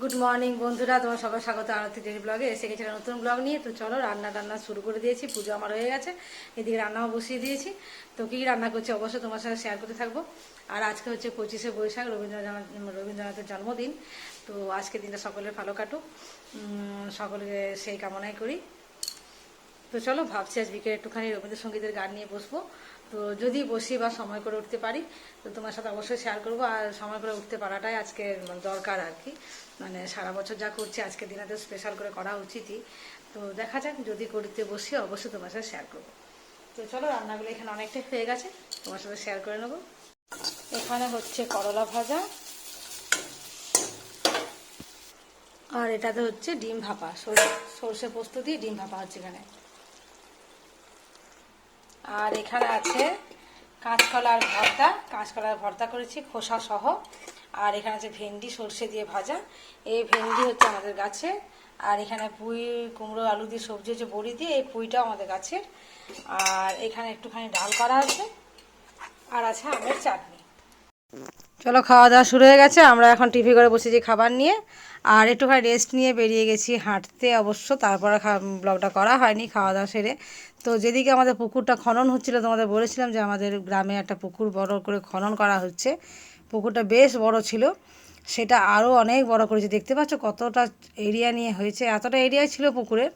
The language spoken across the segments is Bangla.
গুড মর্নিং বন্ধুরা। তোমার সবাই স্বাগত আরতি ডেলি ব্লগে। এসে গেছে একটা নতুন ব্লগ নিয়ে। তো চলো, রান্না টান্না শুরু করে দিয়েছি। পুজো আমার হয়ে গেছে। এদিকে রান্নাও বসিয়ে দিয়েছি। তো কী রান্না করছি অবশ্যই তোমার সাথে শেয়ার করতে থাকব। আর আজকে হচ্ছে পঁচিশে বৈশাখ, রবীন্দ্রনাথ রবীন্দ্রনাথের জন্মদিন। তো আজকে দিনটা সকলের ভালো কাটুক। সকলকে সেই কামনাই করি। তো চলো, ভাবছি আজ বিকেলে একটুখানি রবীন্দ্রসঙ্গীতের গান নিয়ে বসবো। তো যদি বসি বা সময় করে উঠতে পারি, তো তোমার সাথে অবশ্যই শেয়ার করব। আর সময় করে উঠতে পারাটাই আজকে দরকার আর কি। মানে সারা বছর যা করছি আজকে দিনাতে স্পেশাল করে করা উচিতই। তো দেখা যাক, যদি করতে বসি, অবশ্যই তোমার সাথে শেয়ার করব। তো চলো, রান্নাগুলো এখানে অনেকটাই হয়ে গেছে। তোমার সাথে শেয়ার করে নেব। এখানে হচ্ছে করলা ভাজা। আর এটাতে হচ্ছে ডিম ভাপা। সর- সর্ষে পোস্ত দিয়ে ডিম ভাপা হচ্ছে এখানে। আর এখানে আছে কাঁচকলার ভর্তা। কাঁচকলার ভর্তা করেছি, খোসা সহ। আর এখানে আছে ভেন্ডি, সর্ষে দিয়ে ভাজা। এই ভেন্ডি হচ্ছে আমাদের গাছে। আর এখানে পুঁই, কুমড়ো, আলু দিয়ে সবজি হচ্ছে বড়ি দিয়ে, এই পুঁইটাও আমাদের গাছের। আর এখানে একটুখানি ডাল করা আছে। আর আছে আমের চাটনি। চলো খাওয়া দাওয়া শুরু হয়ে গেছে, আমরা এখন টিভি করে বসেছি খাবার নিয়ে। আর একটুখানি রেস্ট নিয়ে বেরিয়ে গেছি হাঁটতে অবশ্য, তারপরে ব্লগটা করা হয়নি খাওয়া দাওয়া সেরে। তো যেদিকে আমাদের পুকুরটা খনন হচ্ছিল, তোমাদের বলেছিলাম যে আমাদের গ্রামে একটা পুকুর বড় করে খনন করা হচ্ছে। পুকুরটা বেশ বড় ছিল, সেটা আরও অনেক বড় করেছে। দেখতে পাচ্ছ কতটা এরিয়া নিয়ে হয়েছে, এতটা এরিয়া ছিল পুকুরের।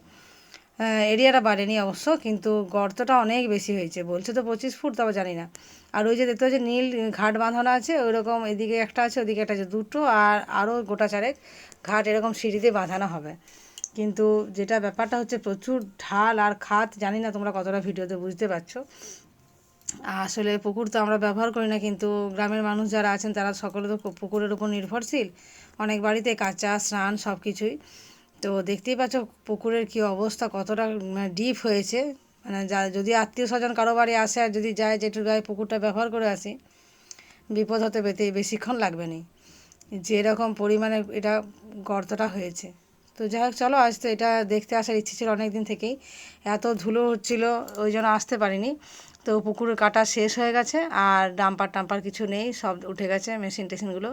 এরিয়াটা বাড়েনি অবশ্য, কিন্তু গর্তটা অনেক বেশি হয়েছে। বলছে তো পঁচিশ ফুট, তবে জানি না। আর ওই যে দেখতে হচ্ছে নীল ঘাট বাঁধানো আছে ওই রকম এদিকে একটা আছে, ওদিকে একটা আছে, দুটো, আর আরও গোটা চারেক ঘাট এরকম সিঁড়িতে বাঁধানো হবে। কিন্তু যেটা ব্যাপারটা হচ্ছে, প্রচুর ঢাল আর খাত, জানি না তোমরা কতটা ভিডিওতে বুঝতে পারছ। আসলে পুকুর তো আমরা ব্যবহার করি না, কিন্তু গ্রামের মানুষ যারা আছেন, তারা সকলে তো পুকুরের উপর নির্ভরশীল। অনেক বাড়িতে কাঁচা, স্নান সব কিছুই তো দেখতেই পাচ্ছ পুকুরের কি অবস্থা, কতটা ডিপ হয়েছে। মানে যা, যদি আত্মীয় স্বজন কারও বাড়ি আসে আর যদি যায় যেটুকু গায়ে পুকুরটা ব্যবহার করে আসি, বিপদ হতে পেতে বেশিক্ষণ লাগবে না। যেরকম পরিমাণে এটা গর্তটা হয়েছে। তো যাই হোক, চলো, আজ তো এটা দেখতে আসার ইচ্ছে ছিল অনেক দিন থেকেই। এত ধুলো হচ্ছিল, ওই জন্য আসতে পারিনি। তো পুকুরের কাটা শেষ হয়ে গেছে, আর ডাম্পার টাম্পার কিছু নেই, সব উঠে গেছে মেশিন টেশিনগুলো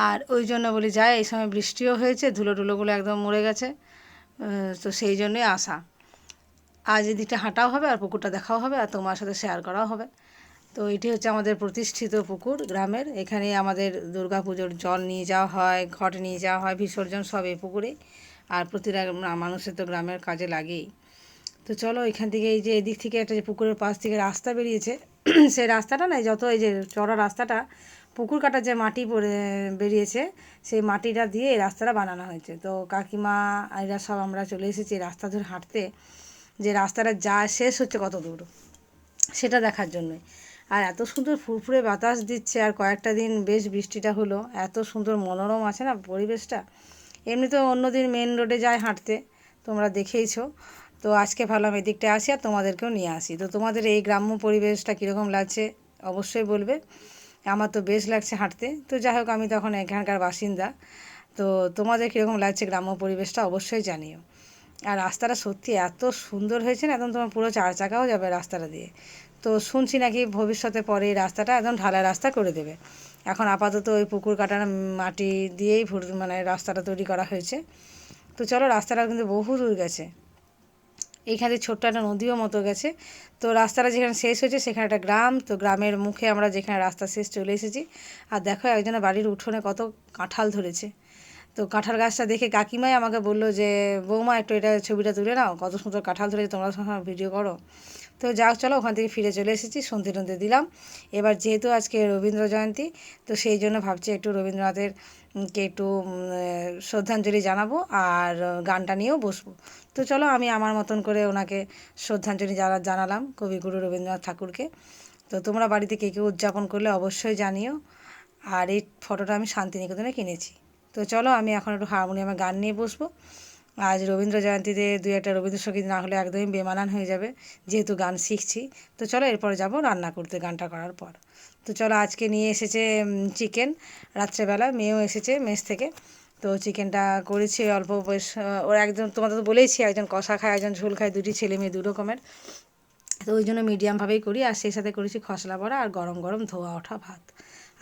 আর ওই জন্য বলি যায় এই সময় বৃষ্টিও হয়েছে ধুলো টুলোগুলো একদম মরে গেছে তো সেই জন্যই আসা। আজ এদিকটা হাঁটাও হবে আর পুকুরটা দেখাও হবে আর তোমার সাথে শেয়ার করাও হবে। তো এটি হচ্ছে আমাদের প্রতিষ্ঠিত পুকুর, গ্রামের। এখানে আমাদের দুর্গা পুজোর জল নিয়ে যাওয়া হয়, ঘট নিয়ে যাওয়া হয়, বিসর্জন সব এই পুকুরে। আর প্রতিটা মানুষের তো গ্রামের কাজে লাগেই। তো চলো এখান থেকে এই যে এদিক থেকে একটা যে পুকুরের পাশ থেকে রাস্তা বেরিয়েছে, সেই রাস্তাটা না যত এই যে চড়া রাস্তাটা পুকুর কাটার যে মাটি পড়ে, বেরিয়েছে, সেই মাটিটা দিয়ে এই রাস্তাটা বানানো হয়েছে। তো কাকিমা এরা সব আমরা চলে এসেছি রাস্তা ধরে হাঁটতে। যে রাস্তাটা যা শেষ হচ্ছে কত দূর, সেটা দেখার জন্যই। আর এত সুন্দর ফুরফুরে বাতাস দিচ্ছে, আর কয়েকটা দিন বেশ বৃষ্টিটা হলো। এত সুন্দর মনোরম আছে না পরিবেশটা। এমনি তো অন্যদিন মেন রোডে যায় হাঁটতে, তোমরা দেখেইছো। তো আজকে ভাবলাম এদিকটায় আসি আর তোমাদেরকেও নিয়ে আসি। তো তোমাদের এই গ্রাম্য পরিবেশটা কীরকম লাগছে, অবশ্যই বলবে। আমার তো বেশ লাগছে হাঁটতে। তো যাই হোক, আমি তখন এখানকার বাসিন্দা। তো তোমাদের কীরকম লাগছে গ্রাম্য পরিবেশটা অবশ্যই জানিও। আর রাস্তাটা সত্যি এত সুন্দর হয়েছে না, একদম তোমার পুরো চার চাকাও যাবে রাস্তাটা দিয়ে। তো শুনছি নাকি ভবিষ্যতে পরে এই রাস্তাটা একদম ঢালাই রাস্তা করে দেবে। এখন আপাতত ওই পুকুর কাটার মাটি দিয়েই মানে রাস্তাটা তৈরি করা হয়েছে। তো চলো রাস্তাটা কিন্তু বহু দূর গেছে। এইখানে ছোট্ট একটা নদীও মতো গেছে। তো রাস্তাটা যেখানে শেষ হয়েছে, সেখানে একটা গ্রাম। তো গ্রামের মুখে আমরা যেখানে রাস্তা শেষ চলে এসেছি। আর দেখো, একজনের বাড়ির উঠোনে কত কাঁঠাল ধরেছে। তো কাঁঠাল গাছটা দেখে কাকিমাই আমাকে বলল যে, বৌমা, একটু এটা ছবিটা তুলে নাও। কত সুন্দর কাঁঠাল ধরেছে, তোমরা ভিডিও করো। তো যাও চলো ওখান থেকে ফিরে চলে এসেছি, সন্ধে টন্ধে দিলাম। এবার যেহেতু আজকে রবীন্দ্র জয়ন্তী, তো সেই জন্য ভাবছি একটু রবীন্দ্রনাথের কে একটু শ্রদ্ধাঞ্জলি জানাব আর গানটা নিয়েও বসবো। তো চলো আমি আমার মতন করে ওনাকে শ্রদ্ধাঞ্জলি জানা, জানালাম কবিগুরু রবীন্দ্রনাথ ঠাকুরকে। তো তোমরা বাড়িতে কে কে উদযাপন করলে অবশ্যই জানিও। আর এই ফটোটা আমি শান্তিনিকেতনে কিনেছি। তো চলো আমি এখন একটু হারমোনিয়ামে গান নিয়ে বসবো। আজ রবীন্দ্র জয়ন্তীতে দু একটা রবীন্দ্রসঙ্গীত না হলে একদমই বেমানান হয়ে যাবে, যেহেতু গান শিখছি। তো চলো এরপরে যাব রান্না করতে গানটা করার পর। তো চলো আজকে নিয়ে এসেছে চিকেন রাত্রেবেলা মেয়েও এসেছে মেস থেকে। তো চিকেনটা করেছি অল্প বয়স ওর একজন, তোমাদের তো বলেইছি একজন কষা খায়, একজন ঝোল খায়, দুটি ছেলে মেয়ে দু রকমের। তো ওই জন্য মিডিয়ামভাবেই করি, আর সেই সাথে করেছি খসলা বড়া আর গরম গরম ধোয়া ওঠা ভাত।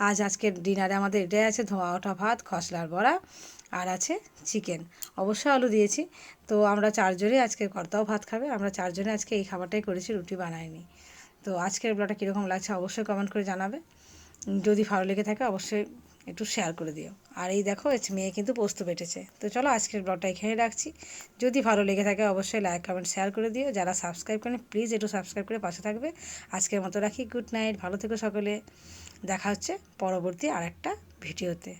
আজ আজকের ডিনারে আমাদের এটাই আছে, ধোঁয়া ওঠা ভাত, খসলার বড়া। আর আছে চিকেন। অবশ্যই আলু দিয়েছি। তো আমরা চারজনে আজকে কর্তাও ভাত খাবে। আমরা চারজনে আজকে এই খাবারটাই করেছি, রুটি বানাইনি। তো আজকের ব্লগটা কীরকম লাগছে অবশ্যই কমেন্ট করে জানাবে। যদি ভালো লেগে থাকে অবশ্যই একটু শেয়ার করে দিও। আর এই দেখো মেয়ে কিন্তু পোস্ত পেটেছে তো চলো আজকের ব্লগটা এখানে রাখছি। যদি ভালো লেগে থাকে অবশ্যই লাইক কমেন্ট শেয়ার করে দিও। যারা সাবস্ক্রাইব করেন প্লিজ একটু সাবস্ক্রাইব করে পাশে থাকবে। আজকের মতো রাখি। গুড নাইট ভালো থেকো সকলে। দেখা হচ্ছে পরবর্তী আর একটা ভিডিওতে